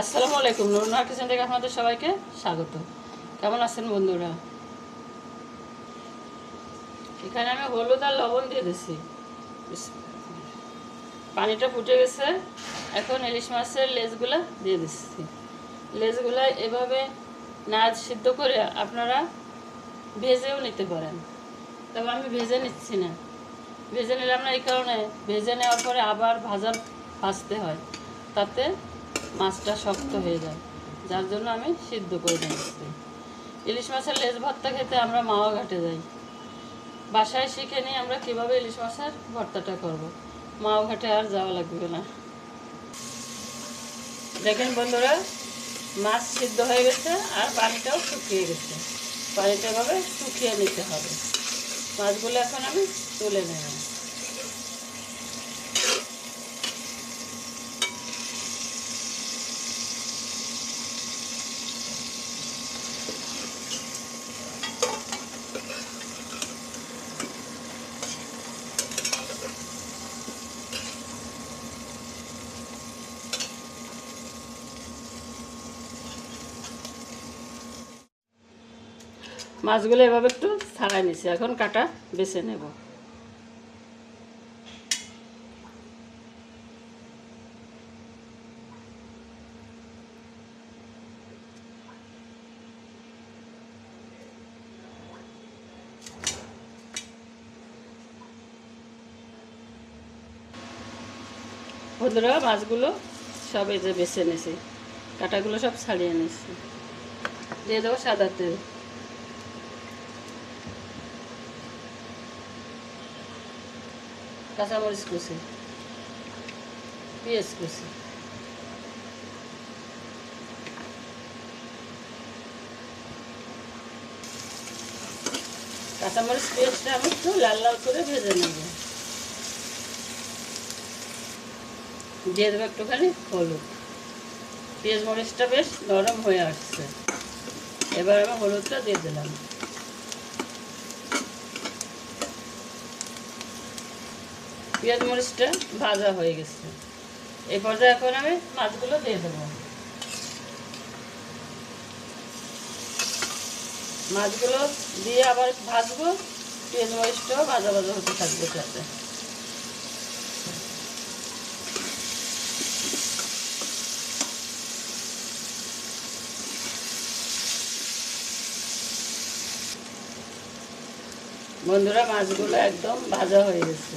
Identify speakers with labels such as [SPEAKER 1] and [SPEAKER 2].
[SPEAKER 1] আসসালামু আলাইকুম নুরনার কিচেন থেকে আপনাদের সবাইকে স্বাগত। কেমন আছেন বন্ধুরা? এখানে আমি হলুদ আর লবণ দিয়ে দিছি। পানিটা ফুটে গেছে, এখন ইলিশ মাছের লেজগুলা দিয়ে দিচ্ছি লেজগুলা এভাবে নাচ সিদ্ধ করে আপনারা ভেজেও নিতে পারেন। তবে আমি ভেজে নিচ্ছি না। ভেজে নিলাম না এই কারণে। ভেজে নেওয়ার পরে আবার ভাজা ভাজতে হয়। তাতে মাছটা শক্ত হয়ে যায়, যার জন্য আমি সিদ্ধ করে নিচ্ছি ইলিশ মাছের লেজ ভর্তা খেতে আমরা মাওয়া ঘাটে যাই। বাসায় শিখে নিয়ে আমরা কীভাবে ইলিশ মাছের ভর্তাটা করব। মাওয়া ঘাটে আর যাওয়া লাগবে না। দেখেন বন্ধুরা, মাছ সিদ্ধ হয়ে গেছে আর পানিটাও শুকিয়ে গেছে। পানিটা এভাবে শুকিয়ে নিতে হবে। মাছগুলো এখন আমি তুলে নেব। মাছগুলো এভাবে একটু ছাড়াই নিছি। এখন কাটা বেছে নেব। বন্ধুরা, মাছগুলো সব এই যে বেছে নিয়েছি কাটাগুলো সব ছাড়িয়ে নিয়েছি দিয়ে দেবো সাদা তেল। কাঁচামরিচ কুচি পেঁয়াজ কুচি কাঁচামরিচ পেঁয়াজটা আমি একটু লাল লাল করে ভেজে নেব দিয়ে দেবো একটুখানি হলুদ পেঁয়াজ মরিচটা বেশ নরম হয়ে আসছে এবার আমি হলুদটা দিয়ে দিলাম পেঁয়াজ মরিচটা ভাজা হয়ে গেছে। এই পর্যায়ে এখন আমি মাছগুলো দিয়ে দেবো। মাছগুলো দিয়ে আবার ভাজবো, পেঁয়াজ মরিচটাও ভাজা ভাজা হতে থাকবে সাথে। বন্ধুরা, মাছগুলো একদম ভাজা হয়ে গেছে।